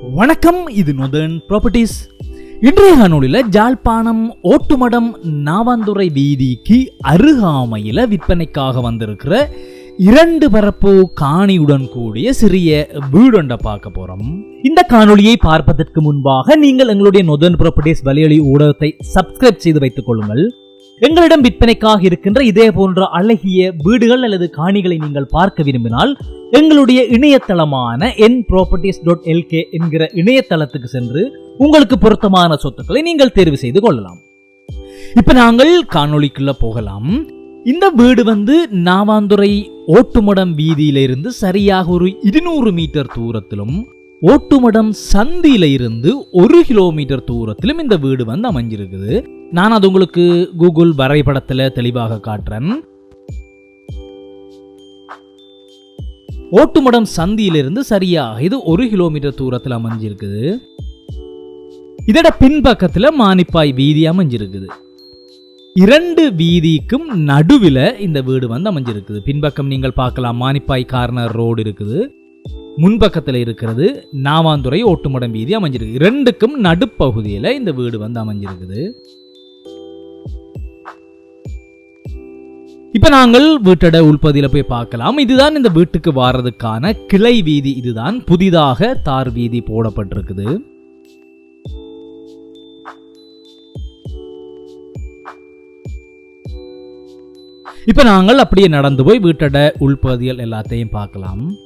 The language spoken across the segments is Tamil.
வணக்கம் இது நொதன் ப்ராப்பர்ட்டிஸ் இன்றைய காணொலியில் ஜாழ்ப்பாணம் ஓட்டுமடம் நாவாந்துறை வீதிக்கு அருகாமையில் விற்பனைக்காக வந்திருக்கிற இரண்டு பரப்பு காணியுடன் கூடிய சிறிய வீடொண்டை பார்க்க போறோம். இந்த காணொலியை பார்ப்பதற்கு முன்பாக நீங்கள் எங்களுடைய நொதன் ப்ராப்பர்ட்டிஸ் வலையொலி ஊடகத்தை சப்ஸ்கிரைப் செய்து வைத்துக் கொள்ளுங்கள். எங்களிடம் விற்பனைக்காக இருக்கின்ற இதே போன்ற அழகிய வீடுகள் அல்லது காணிகளை நீங்கள் பார்க்க விரும்பினால் எங்களுடைய இணையதளமான என் ப்ராப்பர்ட்டிஸ் டாட் எல்கே என்கிற இணையதளத்துக்கு சென்று உங்களுக்கு பொருத்தமான சொத்துக்களை நீங்கள் தேர்வு செய்து கொள்ளலாம். இப்ப நாங்கள் காணொளிக்குள்ள போகலாம். இந்த வீடு வந்து நாவாந்துறை ஓட்டுமடம் வீதியிலிருந்து சரியாக ஒரு இருநூறு மீட்டர் தூரத்திலும் ஓட்டுமடம் சந்தியில இருந்து ஒரு கிலோமீட்டர் தூரத்திலும் இந்த வீடு வந்து அமைஞ்சிருக்குது. நான் அது உங்களுக்கு கூகுள் வரைபடத்துல தெளிவாக காட்டுறேன். ஓட்டுமடம் சந்தியிலிருந்து சரியாக இது ஒரு கிலோமீட்டர் தூரத்தில் அமைஞ்சிருக்குது. இதோட பின்பக்கத்தில் மானிப்பாய் வீதி அமைஞ்சிருக்குது. இரண்டு வீதிக்கும் நடுவில் இந்த வீடு வந்து அமைஞ்சிருக்குது. பின்பக்கம் நீங்கள் பார்க்கலாம் மானிப்பாய் கார்னர் ரோடு இருக்குது. முன்பக்கத்தில் இருக்கிறது நாவாந்துறை ஓட்டுமடம் வீதி அமைஞ்சிருக்கு. ரெண்டுக்கும் நடுப்பகுதியில் இந்த வீடு வந்து அமைஞ்சிருக்குது. இப்போ நாங்கள் வீட்டோட உள்பதியில் போய் பார்க்கலாம். இதுதான் இந்த வீட்டுக்கு வாரதுக்கான கிளை வீதி. இதுதான் புதிதாக தார் வீதி போடப்பட்டிருக்குது. இப்போ நாங்கள் அப்படியே நடந்து போய் வீட்டோட உள்பகுதிகள் எல்லாத்தையும் பார்க்கலாம்.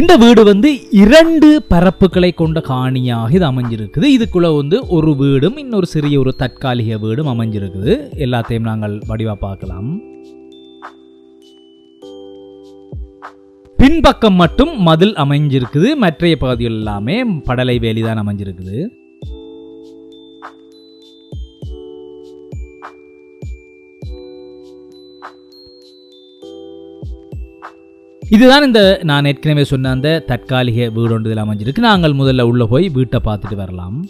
இந்த வீடு வந்து இரண்டு பரப்புகளை கொண்ட காணியாக இது அமைஞ்சிருக்குது. இதுக்குள்ள வந்து ஒரு வீடும் இன்னொரு சிறிய ஒரு தற்காலிக வீடும் அமைஞ்சிருக்குது. எல்லாத்தையும் நாங்கள் வடிவா பார்க்கலாம். பின்பக்கம் மட்டும் மதில் அமைஞ்சிருக்குது. மற்றைய பகுதிகள் எல்லாமே படலை வேலி தான் அமைஞ்சிருக்குது. இதுதான் இந்த நான் ஏற்கனவே சொன்ன அந்த தற்காலிக வீடு ஒன்று இதில் அமைஞ்சிருக்கு. நாங்கள் முதல்ல உள்ள போய் வீட்டை பார்த்துட்டு வரலாம்.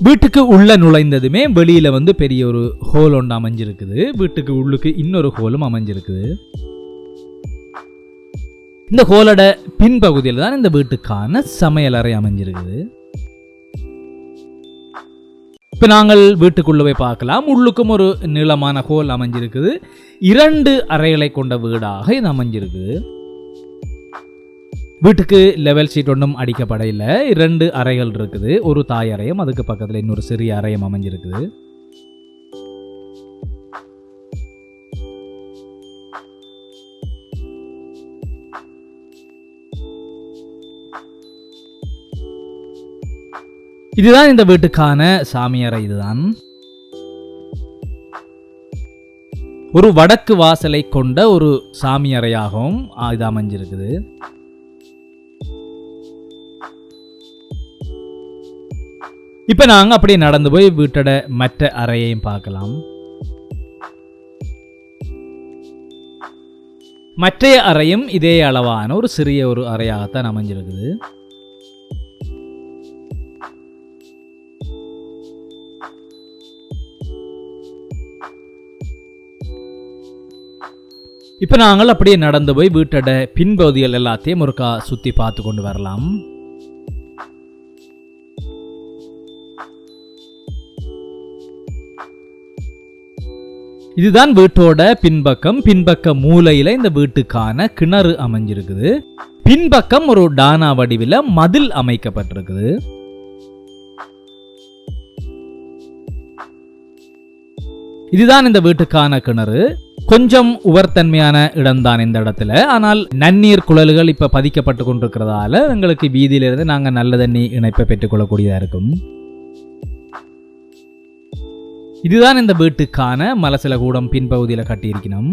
வீட்டுக்கு உள்ளே நுழைந்ததுமே வெளியில் வந்து பெரிய ஒரு ஹோல் ஒன்று அமைஞ்சிருக்குது. வீட்டுக்கு உள்ளுக்கு இன்னொரு ஹோலும் அமைஞ்சிருக்குது. இந்த ஹோலோட பின்பகுதியில் தான் இந்த வீட்டுக்கான சமையல் அறை அமைஞ்சிருக்குது. இப்போ நாங்கள் வீட்டுக்குள்ளே போய் பார்க்கலாம். உள்ளுக்கும் ஒரு நீளமான ஹோல் அமைஞ்சிருக்குது. இரண்டு அறைகளை கொண்ட வீடாக இது அமைஞ்சிருக்குது. வீட்டுக்கு லெவல் ஷீட் ஒன்றும் அடிக்கப்படையில் இரண்டு அறைகள் இருக்குது. ஒரு தாய் அறையும் அதுக்கு பக்கத்தில் இன்னொரு சிறிய அறையும் அமைஞ்சிருக்குது. இதுதான் இந்த வீட்டுக்கான சாமியறை இதுதான். ஒரு வடக்கு வாசலை கொண்ட ஒரு சாமியறையாகவும் ஆ, இது அமைஞ்சிருக்குது. இப்ப நாங்க அப்படியே நடந்து போய் வீட்டோட மற்ற அறையையும் பார்க்கலாம். மற்றைய அறையும் இதே அளவான ஒரு சிறிய ஒரு அறையாகத்தான் அமைஞ்சிருக்குது. இப்போ நாங்கள் அப்படியே நடந்து போய் வீட்டோட பின்பகுதிகள் எல்லாத்தையும் ஒருக்கா சுற்றி பார்த்து கொண்டு வரலாம். இதுதான் வீட்டோட பின்பக்கம். பின்பக்க மூலையில இந்த வீட்டுக்கான கிணறு அமைஞ்சிருக்குது. பின்பக்கம் ஒரு டானா வடிவில் மதில் அமைக்கப்பட்டிருக்குது. இதுதான் இந்த வீட்டுக்கான கிணறு. கொஞ்சம் உவர்த்தன்மையான இடம்தான் இந்த இடத்துல. ஆனால் நன்னீர் குழல்கள் இப்ப பதிக்கப்பட்டு கொண்டிருக்கிறதால எங்களுக்கு வீதியிலிருந்து நாங்கள் நல்ல தண்ணி இணைப்பை பெற்றுக்கொள்ளக்கூடியதா இருக்கும். இதுதான் இந்த வீட்டுக்கான மலசில கூடம் பின்பகுதியில் கட்டியிருக்கணும்.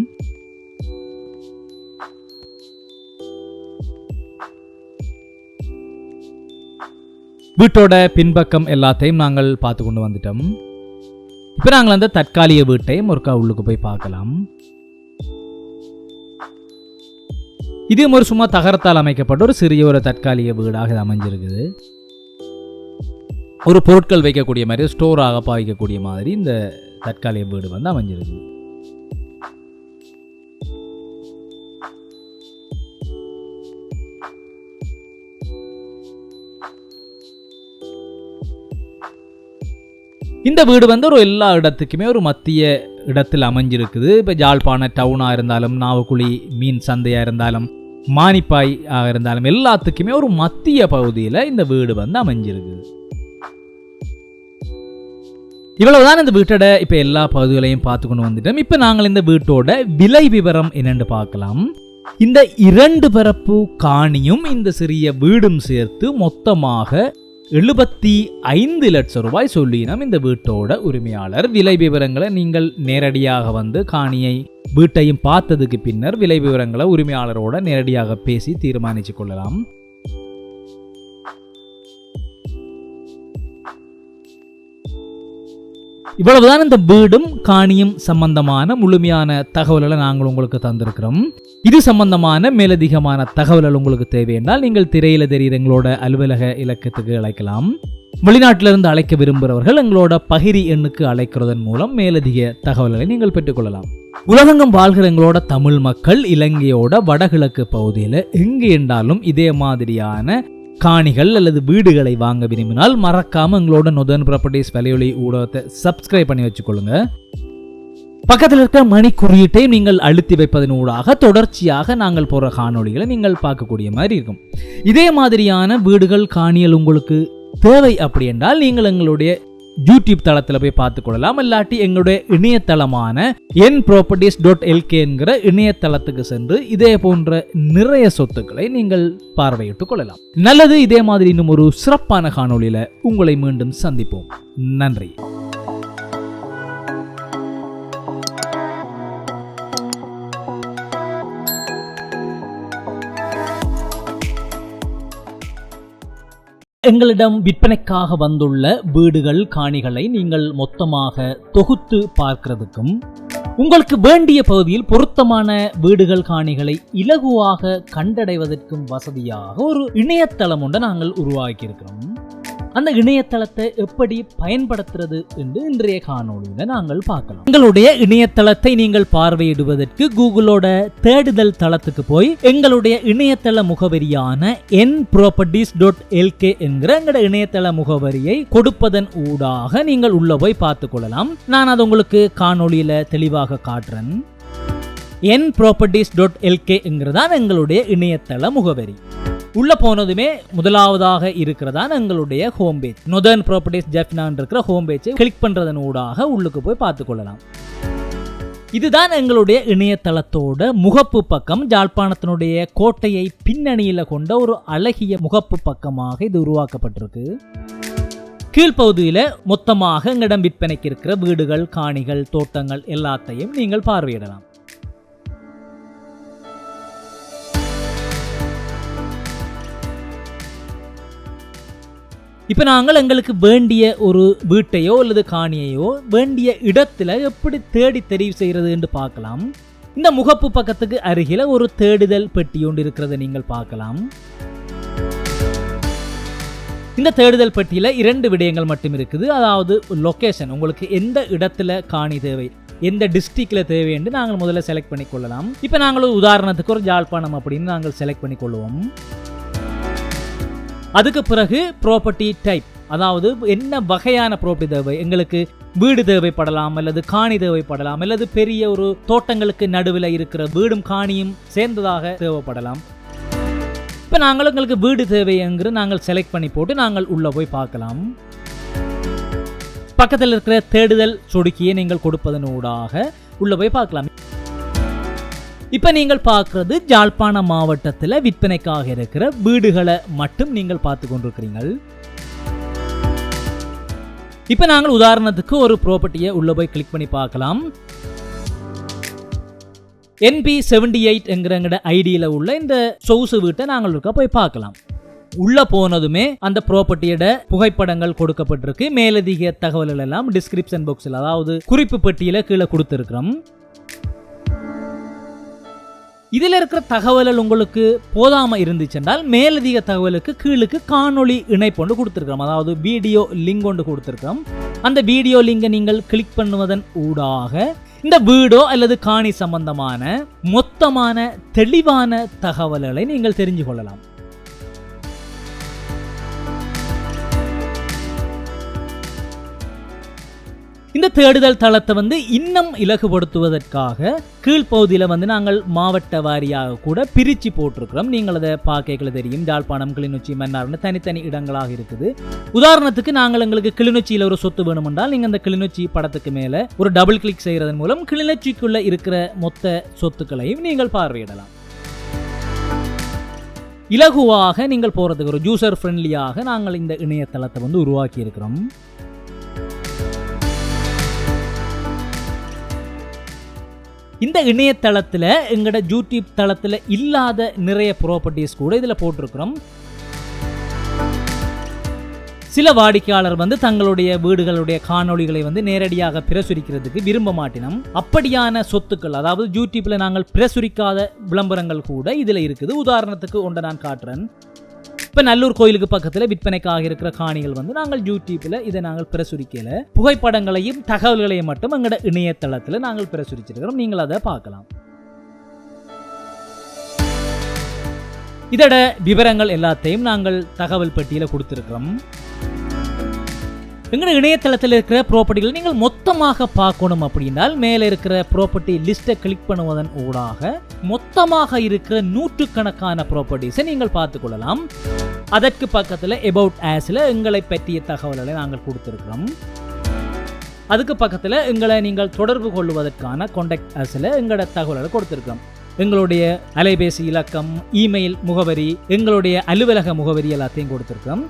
வீட்டோட பின்பக்கம் எல்லாத்தையும் நாங்கள் பார்த்து கொண்டு வந்துட்டோம். இப்போ நாங்கள் அந்த தற்காலிக வீட்டையும் ஒருக்கா உள்ளுக்கு போய் பார்க்கலாம். இது ஒரு சும்மா தகரத்தால் அமைக்கப்பட்ட ஒரு சிறிய ஒரு தற்காலிக வீடாக அமைஞ்சிருக்குது. ஒரு பொருட்கள் வைக்கக்கூடிய மாதிரி ஸ்டோராக பாவிக்கக்கூடிய மாதிரி இந்த தற்காலிக வீடு வந்து அமைஞ்சிருக்கு இந்த வீடு வந்து ஒரு எல்லா இடத்துக்குமே ஒரு மத்திய இடத்தில் அமைஞ்சிருக்குது. இப்போ ஜாழ்ப்பாண டவுனாக இருந்தாலும் நாவக்குழி மீன் சந்தையாக இருந்தாலும் மானிப்பாய் ஆக இருந்தாலும் எல்லாத்துக்குமே ஒரு மத்திய பகுதியில் இந்த வீடு வந்து அமைஞ்சிருக்குது. இவ்வளவுதான் இந்த வீட்டோட இப்போ எல்லா பகுதிகளையும் பார்த்து கொண்டு வந்துட்டோம். இப்போ நாங்கள் இந்த வீட்டோட விலை விவரம் என்னென்னு பார்க்கலாம். இந்த இரண்டு பரப்பு காணியும் இந்த சிறிய வீடும் சேர்த்து மொத்தமாக எழுபத்தி ஐந்து லட்சம் ரூபாய் சொல்லினோம் இந்த வீட்டோட உரிமையாளர். விலை விவரங்களை நீங்கள் நேரடியாக வந்து காணியை வீட்டையும் பார்த்ததுக்கு பின்னர் விலை விவரங்களை உரிமையாளரோட நேரடியாக பேசி தீர்மானித்துக் கொள்ளலாம். இவ்வளவுதான் இந்த வீடும் காணியும் சம்பந்தமான முழுமையான தகவல்களை நாங்கள் உங்களுக்கு தந்திருக்கிறோம். இது சம்பந்தமான மேலதிகமான தகவல்கள் உங்களுக்கு தேவையென்றால் நீங்கள் திரையில தெரிகிற எங்களோட அலுவலக இலக்கத்துக்கு அழைக்கலாம். வெளிநாட்டிலிருந்து அழைக்க விரும்புகிறவர்கள் எங்களோட பகிரி எண்ணுக்கு அழைக்கிறதன் மூலம் மேலதிக தகவல்களை நீங்கள் பெற்றுக்கொள்ளலாம். உலகெங்கும் வாழ்கிற எங்களோட தமிழ் மக்கள் இலங்கையோட வடகிழக்கு பகுதியில் எங்கே என்றாலும் இதே மாதிரியான காணிகள் அல்லது வீடுகளை வாங்க விரும்பினால் மறக்காம எங்களோட நொதன் ப்ராப்பர்ட்டிஸ் விலையொலி ஊடகத்தை சப்ஸ்கிரைப் பண்ணி வச்சுக்கொள்ளுங்க. பக்கத்தில் இருக்க மணி குறியீட்டை நீங்கள் அழுத்தி வைப்பதன் ஊடாக தொடர்ச்சியாக நாங்கள் போகிற காணொளிகளை நீங்கள் பார்க்கக்கூடிய மாதிரி இருக்கும். இதே மாதிரியான வீடுகள் காணியல் உங்களுக்கு தேவை அப்படி என்றால் நீங்கள் எங்களுடைய யூடியூப் தளத்தில் போய் பார்த்து கொள்ளலாம் இல்லாட்டி எங்களுடைய இணையதளமான என் ப்ராப்பர்ட்டிஸ் டாட் எல்கேங்கிற இணையதளத்துக்கு சென்று இதே போன்ற நிறைய சொத்துக்களை நீங்கள் பார்வையிட்டுக் கொள்ளலாம். நல்லது இதே மாதிரி இன்னும் ஒரு சிறப்பான காணொலியில் உங்களை மீண்டும் சந்திப்போம். நன்றி. எங்களிடம் விற்பனைக்காக வந்துள்ள வீடுகள் காணிகளை நீங்கள் மொத்தமாக தொகுத்து பார்க்கிறதுக்கும் உங்களுக்கு வேண்டிய பகுதியில் பொருத்தமான வீடுகள் காணிகளை இலகுவாக கண்டடைவதற்கும் வசதியாக ஒரு இணையதளம் ஒன்றை நாங்கள் உருவாக்கியிருக்கிறோம். அந்த இணையதளத்தை எப்படி பயன்படுத்துறது என்று இன்றைய காணொலியில நாங்கள் பார்க்கலாம். எங்களுடைய இணையதளத்தை நீங்கள் பார்வையிடுவதற்கு கூகுளோட தேடுதல் தளத்துக்கு போய் எங்களுடைய இணையதள முகவரியான என் ப்ராப்பர்டிஸ் டாட் எல்கே என்கிற எங்களுடைய இணையதள முகவரியை கொடுப்பதன் ஊடாக நீங்கள் உள்ள போய் பார்த்துக் கொள்ளலாம். நான் அதை உங்களுக்கு காணொளியில தெளிவாக காட்டுறேன். என் ப்ராப்பர்டிஸ் டாட் எல்கேங்கிறதான் எங்களுடைய இணையதள முகவரி. உள்ள போனதுமே முதலாவதாக இருக்கிறதான் எங்களுடைய ஹோம் பேஜ் நொதர்ன் ப்ராப்பர்ட்டிஸ் ஜெஃப்னான் இருக்கிற ஹோம் பேஜை கிளிக் பண்றதன் ஊடாக உள்ளுக்கு போய் பார்த்து கொள்ளலாம். இதுதான் எங்களுடைய இணையதளத்தோட முகப்பு பக்கம். ஜாழ்ப்பாணத்தினுடைய கோட்டையை பின்னணியில் கொண்ட ஒரு அழகிய முகப்பு பக்கமாக இது உருவாக்கப்பட்டிருக்கு. கீழ்ப்பகுதியில் மொத்தமாக எங்களிடம் விற்பனைக்கு இருக்கிற வீடுகள் காணிகள் தோட்டங்கள் எல்லாத்தையும் நீங்கள் பார்வையிடலாம். இப்போ நாங்கள் எங்களுக்கு வேண்டிய ஒரு வீட்டையோ அல்லது காணியையோ வேண்டிய இடத்துல எப்படி தேடி தெரிவு செய்கிறது என்று பார்க்கலாம். இந்த முகப்பு பக்கத்துக்கு அருகில ஒரு தேடுதல் பெட்டி ஒன்று இருக்கிறத நீங்கள் பார்க்கலாம். இந்த தேடுதல் பெட்டியில் இரண்டு விடயங்கள் மட்டும் இருக்குது. அதாவது லொகேஷன் உங்களுக்கு எந்த இடத்துல காணி தேவை எந்த டிஸ்ட்ரிக்டில் தேவை என்று நாங்கள் முதல்ல செலக்ட் பண்ணி கொள்ளலாம். இப்போ நாங்கள் ஒரு உதாரணத்துக்கு ஒரு ஜாழ்ப்பாணம் அப்படின்னு நாங்கள் செலக்ட் பண்ணி கொள்வோம். அதுக்கு பிறகு ப்ராப்பர்ட்டி டைப் அதாவது என்ன வகையான ப்ராப்பர்ட்டி தேவை? எங்களுக்கு வீடு தேவைப்படலாம் அல்லது காணி தேவைப்படலாம் அல்லது பெரிய ஒரு தோட்டங்களுக்கு நடுவில் இருக்கிற வீடும் காணியும் சேர்ந்ததாக தேவைப்படலாம். இப்போ நாங்கள் எங்களுக்கு வீடு தேவைங்கிற நாங்கள் செலக்ட் பண்ணி போட்டு நாங்கள் உள்ளே போய் பார்க்கலாம். பக்கத்தில் இருக்கிற தேடுதல் சொடுக்கியை நீங்கள் கொடுப்பதன் ஊடாக உள்ளே போய் பார்க்கலாம். இப்போ நீங்கள் பார்க்குறது ஜாழ்ப்பாண மாவட்டத்தில் விற்பனைக்காக இருக்கிற வீடுகளை மட்டும் நீங்கள் பார்த்து கொண்டிருக்கிறீங்கள் இப்போ நாங்கள் உதாரணத்துக்கு ஒரு ப்ராப்பர்ட்டியை உள்ளே போய் கிளிக் பண்ணி பார்க்கலாம். என்பி செவன்டி எயிட் என்கிற ஐடியில் உள்ள இந்த சொகுசு வீட்டை நாங்கள் இருக்க போய் பார்க்கலாம். உள்ள போனதுமே அந்த ப்ராப்பர்ட்டியோட புகைப்படங்கள் கொடுக்கப்பட்டிருக்கு. மேலதிக தகவல்கள் எல்லாம் டிஸ்கிரிப்ஷன் பாக்ஸில் அதாவது குறிப்பு பெட்டியில கீழே கொடுத்துருக்கிறோம். இதில் இருக்கிற தகவல்கள் உங்களுக்கு போதாமல் இருந்துச்சென்றால் மேலதிக தகவலுக்கு கீழுக்கு காணொளி இணைப்பு ஒன்று கொடுத்துருக்கிறோம். அதாவது வீடியோ லிங்க் ஒன்று கொடுத்துருக்கிறோம். அந்த வீடியோ லிங்கை நீங்கள் கிளிக் பண்ணுவதன் ஊடாக இந்த வீடோ அல்லது காணி சம்பந்தமான மொத்தமான தெளிவான தகவல்களை நீங்கள் தெரிஞ்சு கொள்ளலாம். இந்த தேடுதல் தளத்தை வந்து இன்னும் இலகுபடுத்துவதற்காக கீழ்ப்பகுதியில் வந்து நாங்கள் மாவட்ட வாரியாக கூட பிரித்து போட்டிருக்கிறோம். நீங்கள் அதை பார்க்கல தெரியும். யாழ்ப்பாணம் கிளிநொச்சி மன்னார்னு தனித்தனி இடங்களாக இருக்குது. உதாரணத்துக்கு நாங்கள் எங்களுக்கு கிளிநொச்சியில் ஒரு சொத்து வேணுமென்றால் நீங்கள் அந்த கிளிநொச்சி படத்துக்கு மேலே ஒரு டபுள் கிளிக் செய்கிறதன் மூலம் கிளிநொச்சிக்குள்ளே இருக்கிற மொத்த சொத்துக்களையும் நீங்கள் பார்வையிடலாம். இலகுவாக நீங்கள் போகிறதுக்கு ஒரு ஜூசர் ஃப்ரெண்ட்லியாக நாங்கள் இந்த இணையதளத்தை வந்து உருவாக்கி இருக்கிறோம் இந்த இணையதளத்தில் எங்களோட யூடியூப் தளத்தில் இல்லாத நிறைய ப்ராப்பர்ட்டிஸ் கூட இதில் போட்டிருக்கிறோம். சில வாடிக்கையாளர் வந்து தங்களுடைய வீடுகளுடைய காணொளிகளை வந்து நேரடியாக பிரசுரிக்கிறதுக்கு விரும்ப மாட்டினோம். அப்படியான சொத்துக்கள் அதாவது யூடியூப்பில் நாங்கள் பிரசுரிக்காத விளம்பரங்கள் கூட இதில் இருக்குது. உதாரணத்துக்கு ஒன்றை நான் காட்டுறேன். இப்போ நல்லூர் கோயிலுக்கு பக்கத்தில் விற்பனைக்காக இருக்கிற காணிகள் வந்து நாங்கள் யூடியூப்பில் இதை நாங்கள் பிரசுரிக்கல. புகைப்படங்களையும் தகவல்களையும் மட்டும் எங்களோட இணையதளத்தில் நாங்கள் பிரசுரிச்சிருக்கிறோம். நீங்கள் அதை பார்க்கலாம். இதோட விவரங்கள் எல்லாத்தையும் நாங்கள் தகவல் பெட்டியில் கொடுத்துருக்கிறோம். எங்களோட இணையதளத்தில் இருக்கிற ப்ராப்பர்ட்டிகளை நீங்கள் மொத்தமாக பார்க்கணும் அப்படின்னால் மேலே இருக்கிற ப்ராப்பர்ட்டி லிஸ்ட்டை கிளிக் பண்ணுவதன் ஊடாக மொத்தமாக இருக்கிற நூற்றுக்கணக்கான ப்ராப்பர்ட்டிஸை நீங்கள் பார்த்துக்கொள்ளலாம் அதற்கு பக்கத்தில் எபவுட் ஆஸில் எங்களை பற்றிய தகவல்களை நாங்கள் கொடுத்துருக்கிறோம். அதுக்கு பக்கத்தில் எங்களை நீங்கள் தொடர்பு கொள்வதற்கான காண்டாக்ட் ஆஸில் எங்களோட தகவல்களை கொடுத்துருக்கோம் எங்களுடைய அலைபேசி இலக்கம் இமெயில் முகவரி எங்களுடைய அலுவலக முகவரி எல்லாத்தையும் கொடுத்துருக்கோம்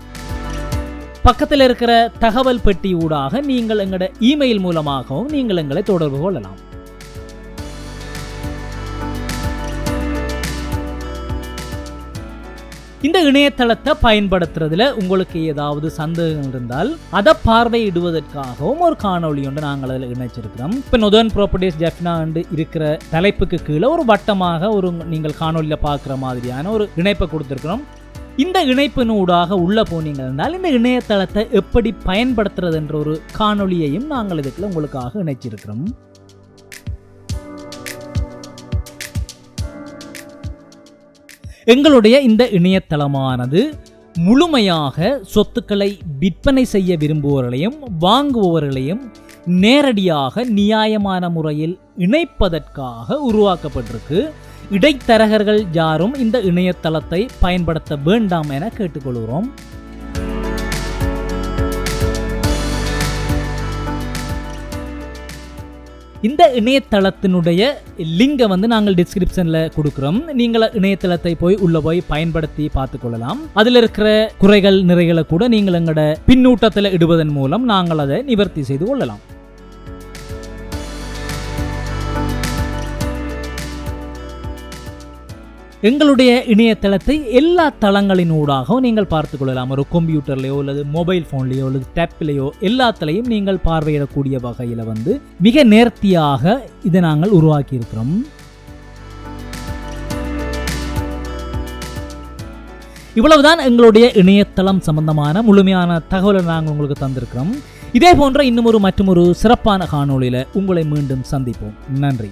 பக்கத்தில் இருக்கிற தகவல் பெட்டி ஊடாக நீங்கள் எங்களோட இமெயில் மூலமாகவும் நீங்கள் எங்களை தொடர்பு கொள்ளலாம். இந்த இணையதளத்தை பயன்படுத்துறதுல உங்களுக்கு ஏதாவது சந்தேகம் இருந்தால் அதை பார்வையிடுவதற்காகவும் ஒரு காணொலி ஒன்று நாங்கள் அதில் இணைச்சிருக்கிறோம். இப்போ நொதர்ன் ப்ராப்பர்ட்டிஸ் ஜெஃப்னா இருக்கிற தலைப்புக்கு கீழே ஒரு வட்டமாக ஒரு நீங்கள் காணொலியில் பார்க்குற மாதிரியான ஒரு இணைப்பை கொடுத்துருக்கிறோம். இந்த இணைப்பினூடாக உள்ள போனீங்க என்றால் இந்த இணையதளத்தை எப்படி பயன்படுத்துறது என்ற ஒரு காணொளியையும் நாங்கள் இதுக்குள்ள உங்களுக்காக இணைச்சிருக்கிறோம். எங்களுடைய இந்த இணையதளமானது முழுமையாக சொத்துக்களை விற்பனை செய்ய விரும்புபவர்களையும் வாங்குபவர்களையும் நேரடியாக நியாயமான முறையில் இணைப்பதற்காக உருவாக்கப்பட்டிருக்கு. இடைத்தரகர்கள் யாரும் இந்த இணையதளத்தை பயன்படுத்த வேண்டாம் என கேட்டுக்கொள்கிறோம். இந்த இணையதளத்தினுடைய லிங்கை வந்து நாங்கள் டிஸ்கிரிப்ஷனில் கொடுக்குறோம். நீங்கள் இணையதளத்தை போய் உள்ளே போய் பயன்படுத்தி பார்த்துக்கொள்ளலாம் அதில் இருக்கிற குறைகள் நிறைகளை கூட நீங்கள் எங்களோட பின்னூட்டத்தில் இடுவதன் மூலம் நாங்கள் அதை நிவர்த்தி செய்து கொள்ளலாம். எங்களுடைய இணையதளத்தை எல்லா தளங்களின் ஊடாகவும் நீங்கள் பார்த்து கொள்ளலாம். ஒரு கம்ப்யூட்டர்லையோ அல்லது மொபைல் ஃபோன்லேயோ அல்லது டேப்லேயோ எல்லாத்துலேயும் நீங்கள் பார்வையிடக்கூடிய வகையில் வந்து மிக நேர்த்தியாக இதை நாங்கள் உருவாக்கி இருக்கிறோம் இவ்வளவுதான் எங்களுடைய இணையதளம் சம்பந்தமான முழுமையான தகவலை நாங்கள் உங்களுக்கு தந்திருக்கிறோம். இதே போன்ற இன்னும் ஒரு மற்றும் ஒரு சிறப்பான காணொளியில் உங்களை மீண்டும் சந்திப்போம். நன்றி.